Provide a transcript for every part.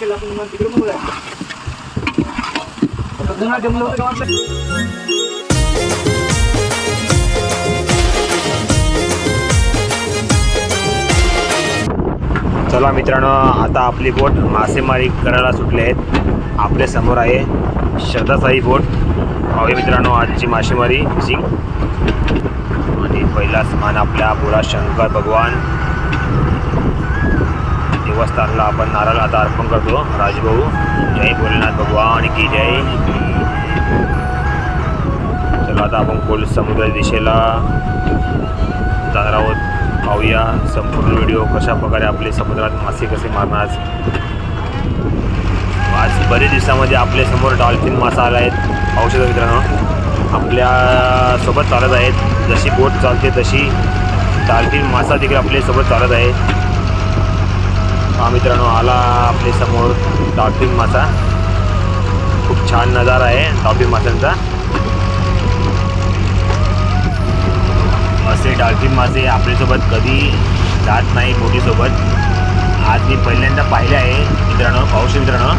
तिकडे आपण तिकडे बघूया. जमलं होतं गावातलं. चला मित्रांनो आता आपली बोट मासेमारी करायला सुटले आहेत. आपल्यासमोर आहे श्रद्धासाई बोट. पाहूया मित्रांनो आजची मासेमारी फिशिंग आणि पहिला स्नान आपल्या बोला शंकर भगवान. देवस्थानला आपण नारळ आता अर्पण करतो. राजभाऊ जय भोलेनाथ भगवान की जय. चला आता आपण कोल समुद्र दिशेला जाणार आहोत. पाहूया संपूर्ण व्हिडिओ कशा प्रकारे आपले समुद्रात मासे कसे मारणार. आज बरेच दिवसामध्ये आपल्यासमोर डॉल्फिन मासा आला आहेत औषध मित्रांनो आपल्यासोबत चालत आहेत. जशी बोट चालते तशी डॉल्फिन मासा देखील आपल्यासोबत चालत आहे. हा मित्रांनो आला आपल्यासमोर डॉल्फिन मासा. खूप छान नजारा आहे डॉल्फिन माशांचा. असे डॉल्फिन मासे आपल्यासोबत कधी जात नाही बोटीसोबत आज मी पहिल्यांदा पाहिले आहे मित्रांनो पाऊस मित्रांनो.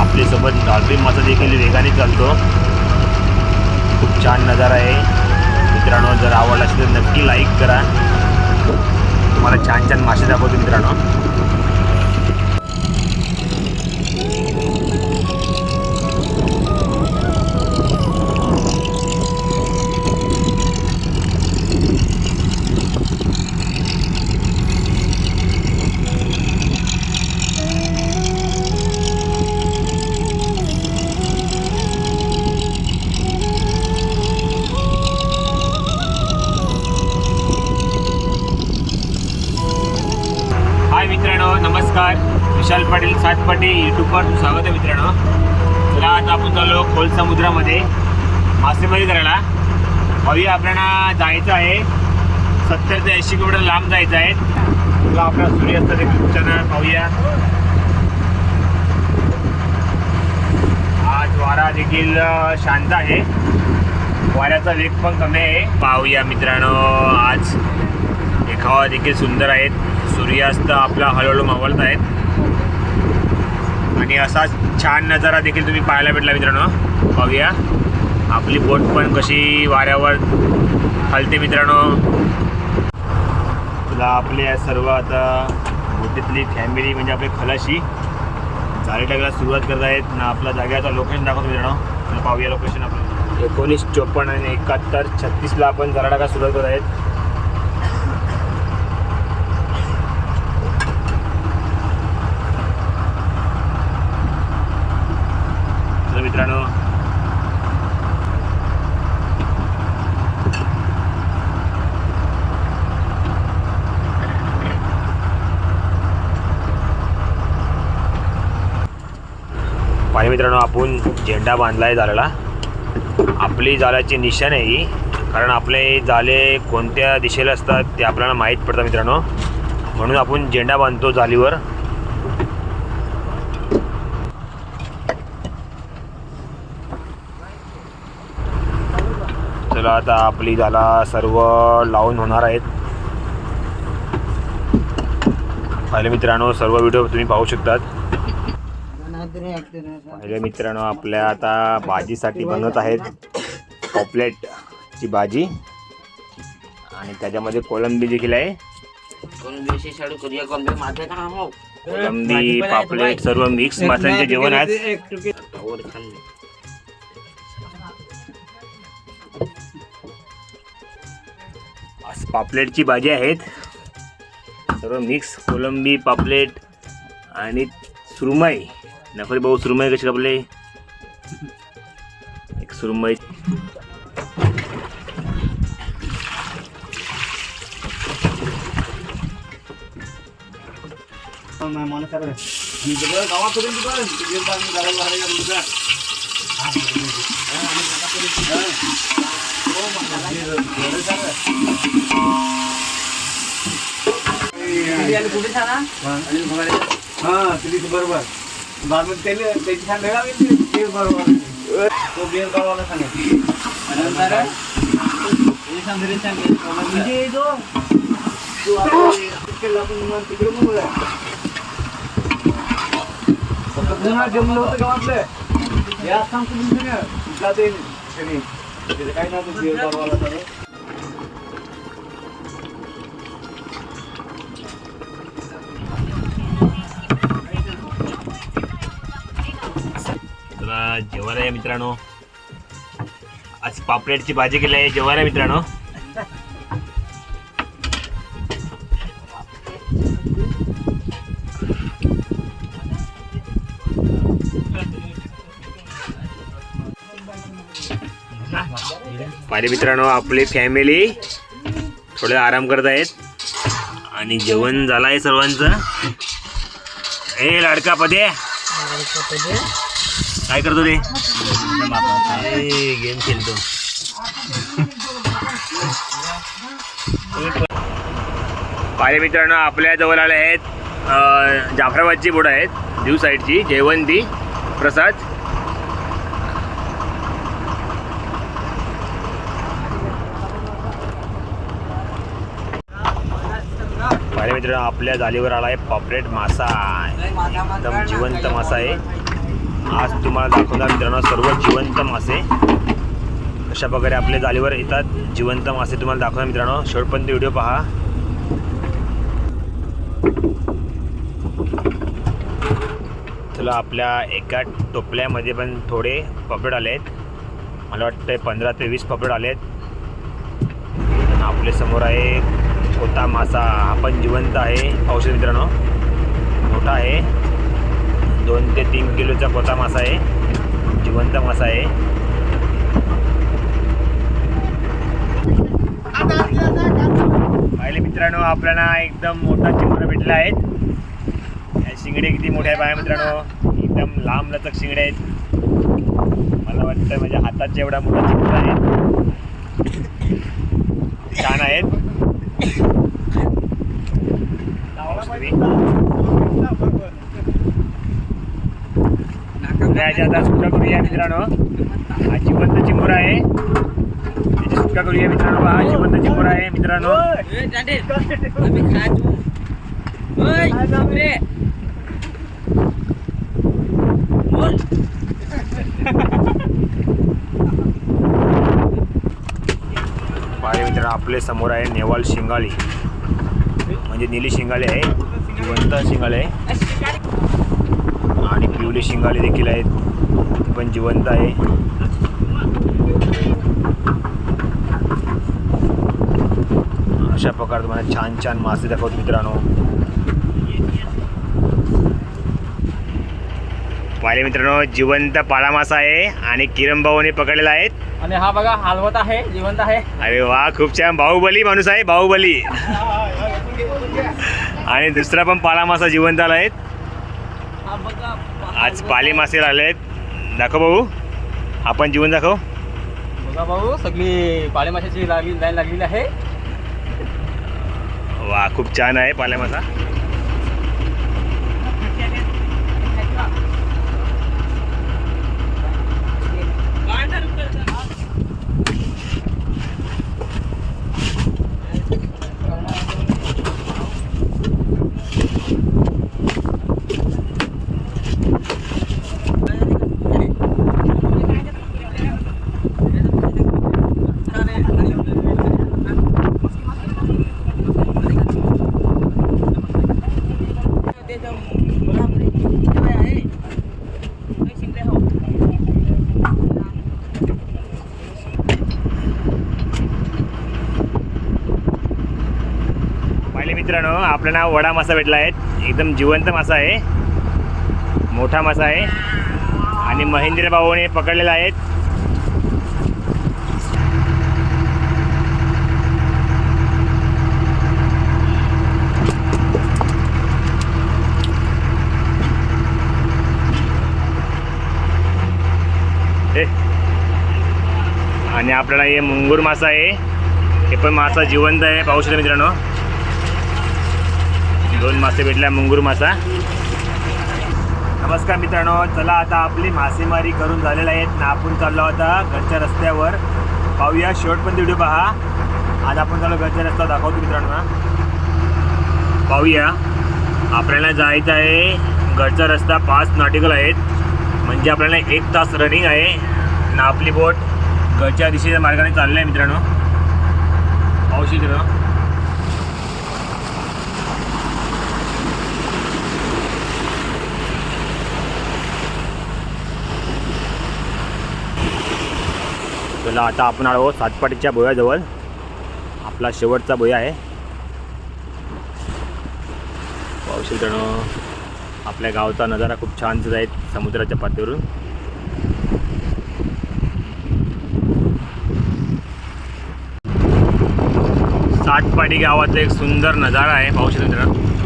आपल्यासोबत डॉल्फिन मासा देखील वेगाने चालतो. खूप छान नजारा आहे. मित्रांनो जर आवडला असेल तर नक्की लाईक करा. तुम्हाला छान छान मासे दाखवतो मित्रांनो. सातपाटी यूट्यूबवर स्वागत आहे मित्रांनो. चला आता आपण चाललो खोल समुद्रामध्ये मासेमारी करायला. हवी आपल्याला जायचं आहे. सत्तर ते ऐंशी किलोमीटर लांब जायचं आहे. तुला आपला सूर्यास्त देखील छान पाहूया आज वारा देखील शांत आहे. वाऱ्याचा वेग पण कमी आहे. पाहूया मित्रांनो आज देखावा देखील सुंदर आहेत सूर्यास्त आपला हळूहळू मावळत आहेत आणि असा छान नजारा देखील तुम्ही पाहायला भेटला मित्रांनो. पाहूया आपली बोट पण कशी वाऱ्यावर हलते मित्रांनो. तुला आपल्या सर्व आता बोटीतली फॅमिली म्हणजे आपले खलाशी झाडे टाकायला सुरुवात करत आहेत. ना आपला जागेचा लोकेशन दाखवतो मित्रांनो. पाहूया लोकेशन आपण एकोणीस चोपन्न आणि एकाहत्तर छत्तीसला आपण झाडा टाकायला सुरुवात करत आहेत. तर मित्रांनो. पाणी मित्रांनो आपण झेंडा बांधलाय जाल्याला आपली जाल्याची निशाण आहे ही. कारण आपले जाले कोणत्या दिशेला असतात ते आपल्याला माहीत पडतं मित्रांनो. म्हणून आपण झेंडा बांधतो जालीवर चला आता आपली जाला सर्व लावून होणार आहेत. पहिले मित्रांनो सर्व व्हिडिओ तुम्ही पाहू शकतात. पहिले मित्रांनो आपल्या आता भाजीसाठी बनवत आहेत पॉपलेटची भाजी. आणि त्याच्यामध्ये कोलंबी देखील आहे. कोलंबी पापलेट सर्व मिक्स माशांचे जेवण आहे पापलेटची भाजी आहेत. सर्व मिक्स कोलंबी पापलेट आणि सुरमई. नफरी भाऊ सुरमई कशी कापले? एक सुरमई. मला गावापर्यंत हा, आम्ही गावापर्यंत पण. हो, मग मला एवढं सगळं. हा तिथे बरोबर बाजूला त्याला त्याची छान वेगळा वेगळी ते बरोबर तो बेल गावाला सांगा म्हणजे जो तो आपण तिकडे आपण तिकडे बघूया पुन्हा जमलं होतं गावातलं या सांगतो तुमचं ना जाते शनी तिथे काय ना तो देव बाबाला सगळं जेवायला आहे मित्रांनो. आज पापलेटची भाजी केली आहे. जेवायला आहे मित्रांनो. पारे मित्रांनो आपली फॅमिली थोडे आराम करत आहेत. आणि जेवण झालं आहे सर्वांचं. ए लाडका पदे. काय करतो रे? गेम खेळतो पाहिले मित्रांनो आपल्या जवळ आले आहेत जाफराबादची बोट आहेत दिव साईडची जयवंती प्रसाद. पाहिले मित्रांनो आपल्या जालीवर आला आहे पॉपरेट मासा. एकदम जिवंत मासा आहे. आज तुम्हाला दाखवणार मित्रांनो सर्व जिवंत मासे. अशा प्रकारे आपल्या जालीवर येतात. जिवंत मासे तुम्हाला दाखवणार मित्रांनो. शेवटपर्यंत व्हिडिओ पहा. चला आपल्या एका टोपल्यामध्ये पण थोडे पपड आले आहेत मला वाटतं पंधरा ते वीस पपड आले आहेत आपल्यासमोर आहे कोता मासा. हा पण जिवंत आहे. औषध मित्रांनो. मोठा आहे. दोन ते तीन किलोचा कोता मासा आहे. जिवंत मासा आहे. पाहिले मित्रांनो आपल्याला एकदम मोठा चिमणा भेटला आहेत या शिंगडे किती मोठ्या आहे पाहा मित्रांनो. एकदम लांब लचक शिंगडे आहेत. मला वाटतं माझ्या हाताच्या एवढा मोठा चिमणा आहे छान आहेत औषधी. तर याची आता सुटका करूया मित्रांनो. हा जिवंत चिमुरा आहे. याची सुटका करूया मित्रांनो. हा जिवंत चिमुरा आहे मित्रांनो. मित्रांनो आपले समोर आहे नेवाल शिंगाळी म्हणजे निली शिंगाळी आहे. जिवंत शिंगाळी आहे. पिवली शिंगाळी देखील आहेत. ती पण जिवंत आहे. अशा प्रकारे तुम्हाला छान छान मासे दाखवतो मित्रांनो. पाहिले मित्रांनो जिवंत पाळा मासा आहे आणि किरण भाऊने पकडलेला आहेत आणि हा बघा हलवत आहे जिवंत आहे. अरे वा खूप छान. बाहुबली माणूस आहे बाहुबली. आणि दुसरा पण पाला मासा जिवंत आला हा बघा आज पाली मासे आले आहेत. दाखव भाऊ. आपण जीवन दाखव. बघा भाऊ सगळी पाळे माशाची लागली लाईन लागलेली आहे. वा खूप छान आहे पाल्या मासा पाहिले मित्रांनो आपल्याला वडा मासा भेटला आहे. एकदम जिवंत मासा आहे. मोठा मासा आहे. आणि महेंद्र भाऊने पकडलेला आहे. आणि आपल्याला हे मुंगूर मासा आहे. हे पण मासा जिवंत आहे पाहू शकता मित्रांनो. दोन मासे भेटल्या मुंगूर मासा. नमस्कार मित्रांनो चला आता आपली मासेमारी करून झालेला आहे. ना आपण चाललो होता घरच्या रस्त्यावर. पाहूया शेवटपर्यंत व्हिडिओ पहा. आज आपण चाललो घरच्या रस्ता दाखवतो मित्रांनो. पाहूया आपल्याला जायचं आहे. घरचा रस्ता पाच नॉटिकल आहेत म्हणजे आपल्याला एक तास रनिंग आहे. ना आपली बोट घरच्या दिशेच्या मार्गाने चालली आहे मित्रांनो. पाहू शकतो. चला आता आपण आलो सातपाटीच्या बोयाजवळ आपला शेवटचा बोया आहे. पावशील मित्रांनो आपल्या गावचा नजारा खूप छान दिसत आहे समुद्राच्या पातळीवरून. सातपाटी गावातला एक सुंदर नजारा आहे पाहू तण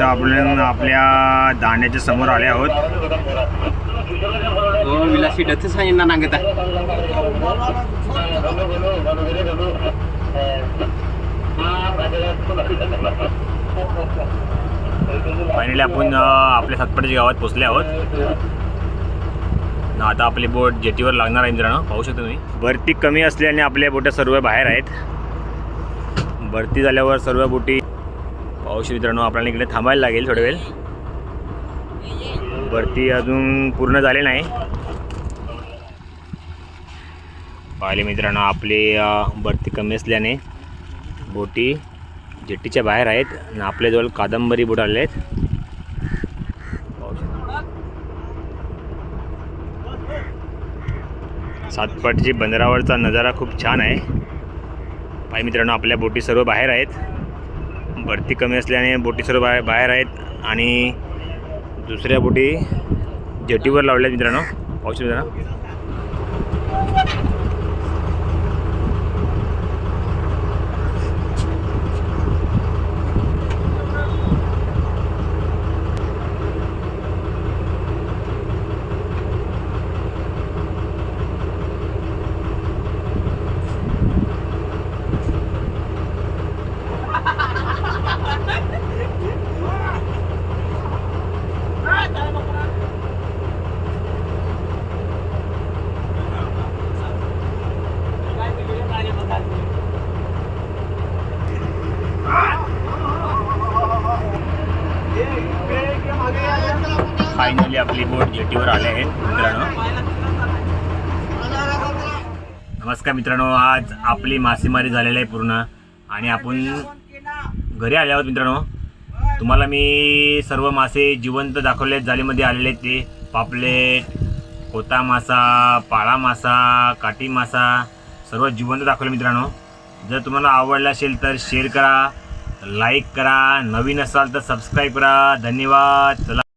पाहू आपण आपल्या दांड्याच्या समोर आले आहोत. हो विलासी डच सांगितलं नांगत फायनली आपण आपल्या सातपाटीच्या गावात पोहोचले आहोत. न आता आपली बोट जेटीवर लागणार आहे मित्रांनो. पाहू शकता तुम्ही. भरती कमी असल्याने आपल्या बोट्या सर्व बाहेर आहेत. भरती झाल्यावर सर्व बोटी पाऊस मित्रांनो आपल्याला इकडे थांबायला लागेल थोडे वेळ. भरती अजून पूर्ण झाले नाही. पाहिले मित्रांनो आपली अ, भरती कमी असल्याने बोटी जेट्टीच्या बाहेर आहेत आणि आपल्याजवळ कादंबरी बोट आले आहेत सातपाटची बंदरावरचा नजारा खूप छान आहे. पाय मित्रांनो आपल्या बोटी सर्व बाहेर आहेत. भरती कमी असल्याने बोटी सर्व बाहेर बाहेर आहेत आणि दुसऱ्या बोटी जेटीवर लावल्या आहेत मित्रांनो. पाहू शकता मित्रांनो. फायनली आपली बोट जेटीवर आले आहेत मित्रांनो नमस्कार मित्रांनो आज आपली मासेमारी झालेली आहे पूर्ण. आणि आपण घरी आले आहोत मित्रांनो. तुम्हाला मी सर्व मासे जिवंत दाखवले आहेत. जाळीमध्ये आलेले आहेत ते. पापलेट कोता मासा पाळा मासा काटी मासा सर्व जिवंत दाखवले मित्रांनो. जर तुम्हाला आवडला असेल तर शेअर करा लाईक करा. नवीन असाल तर सबस्क्राईब करा. धन्यवाद. चला.